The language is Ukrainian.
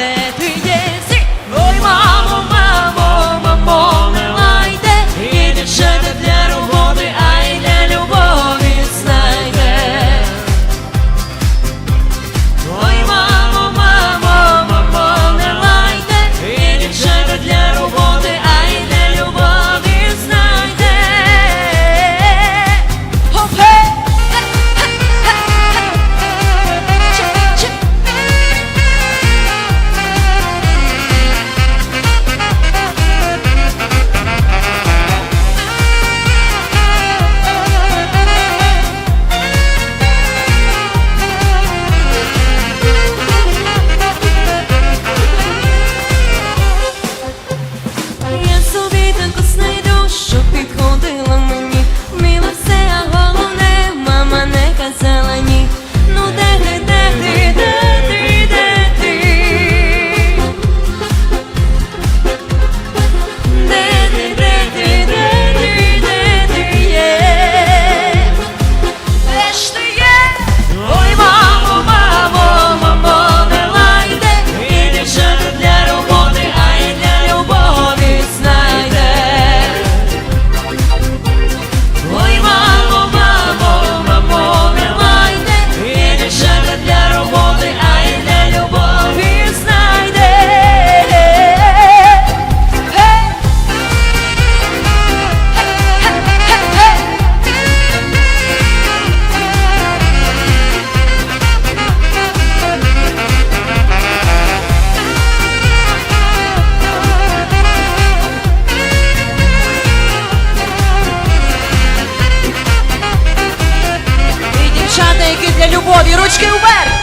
де ти є. Любові, ручки вверх!